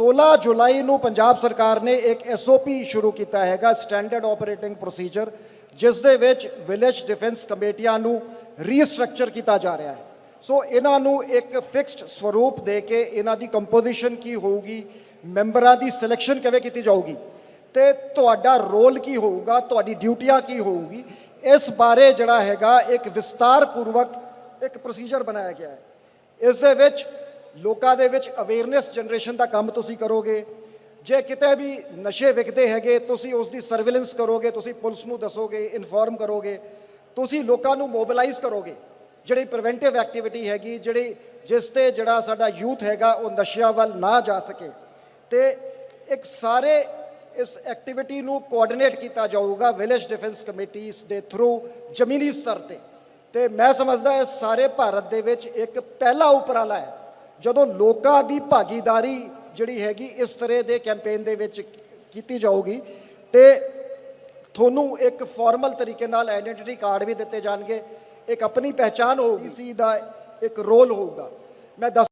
16 ਜੁਲਾਈ ਨੂੰ ਪੰਜਾਬ ਸਰਕਾਰ ਨੇ ਇੱਕ ਐਸਓਪੀ ਸ਼ੁਰੂ ਕੀਤਾ ਹੈਗਾ ਸਟੈਂਡਰਡ ਆਪਰੇਟਿੰਗ ਪ੍ਰੋਸੀਜਰ ਜਿਸ ਦੇ ਵਿੱਚ ਵਿਲੇਜ ਡਿਫੈਂਸ ਕਮੇਟੀਆਂ ਨੂੰ ਰੀਸਟਰਕਚਰ ਕੀਤਾ ਜਾ ਰਿਹਾ ਹੈ। ਸੋ ਇਹਨਾਂ ਨੂੰ ਇੱਕ ਫਿਕਸਡ ਸਵਰੂਪ ਦੇ ਕੇ ਇਹਨਾਂ ਦੀ ਕੰਪੋਜੀਸ਼ਨ ਕੀ ਹੋਊਗੀ ਮੈਂਬਰਾਂ ਦੀ ਸਿਲੈਕਸ਼ਨ ਕਿਵੇਂ ਕੀਤੀ ਜਾਊਗੀ, ਤੇ ਤੁਹਾਡਾ ਰੋਲ ਕੀ ਹੋਊਗਾ, ਤੁਹਾਡੀ ਡਿਊਟੀਆਂ ਕੀ ਹੋਊਗੀ, ਇਸ ਬਾਰੇ ਜਿਹੜਾ ਹੈਗਾ, ਇੱਕ ਵਿਸਤਾਰ ਪੂਰਵਕ ਇੱਕ ਪ੍ਰੋਸੀਜਰ ਬਣਾਇਆ ਗਿਆ ਹੈ। ਇਸ ਦੇ ਵਿੱਚ ਲੋਕਾਂ ਦੇ ਵਿੱਚ ਅਵੇਅਰਨੈਸ ਜਨਰੇਸ਼ਨ ਦਾ ਕੰਮ ਤੁਸੀਂ ਕਰੋਗੇ। ਜੇ ਕਿਤੇ ਵੀ ਨਸ਼ੇ ਵਿਕਦੇ ਹੈਗੇ, ਤੁਸੀਂ ਉਸ ਦੀ ਸਰਵੇਲੈਂਸ ਕਰੋਗੇ, ਤੁਸੀਂ ਪੁਲਿਸ ਨੂੰ ਦੱਸੋਗੇ ਇਨਫੋਰਮ ਕਰੋਗੇ, ਤੁਸੀਂ ਲੋਕਾਂ ਨੂੰ ਮੋਬਿਲਾਈਜ਼ ਕਰੋਗੇ। ਜਿਹੜੀ ਪ੍ਰੀਵੈਂਟਿਵ ਐਕਟੀਵਿਟੀ ਹੈਗੀ, ਜਿਹੜੀ ਜਿਸ ਤੇ ਜਿਹੜਾ ਸਾਡਾ ਯੂਥ ਹੈਗਾ, ਉਹ ਨਸ਼ਿਆਂ ਵੱਲ ਨਾ ਜਾ ਸਕੇ। ਤੇ ਇੱਕ ਸਾਰੇ ਇਸ ਐਕਟੀਵਿਟੀ ਨੂੰ ਕੋਆਰਡੀਨੇਟ ਕੀਤਾ ਜਾਊਗਾ ਵਿਲੇਜ ਡਿਫੈਂਸ ਕਮੇਟੀਆਂ ਦੇ ਥਰੂ ਜ਼ਮੀਨੀ ਸਤਰ ਤੇ। ਤੇ ਮੈਂ ਸਮਝਦਾ ਇਹ ਸਾਰੇ ਭਾਰਤ ਦੇ ਵਿੱਚ ਇੱਕ ਪਹਿਲਾ ਉਪਰਾਲਾ ਹੈ। ਜਦੋਂ ਲੋਕਾਂ ਦੀ ਭਾਗੀਦਾਰੀ ਜਿਹੜੀ ਹੈਗੀ ਇਸ ਤਰ੍ਹਾਂ ਦੇ ਕੈਂਪੇਨ ਦੇ ਵਿੱਚ ਕੀਤੀ ਜਾਊਗੀ ਤੇ ਤੁਹਾਨੂੰ ਇੱਕ ਫਾਰਮਲ ਤਰੀਕੇ ਨਾਲ ਆਇਡੈਂਟੀਟੀ ਕਾਰਡ ਵੀ ਦਿੱਤੇ ਜਾਣਗੇ, ਇੱਕ ਆਪਣੀ ਪਹਿਚਾਨ ਹੋਊਗੀ ਸੀ ਦਾ ਇੱਕ ਰੋਲ ਹੋਊਗਾ। ਮੈਂ ਦੱਸ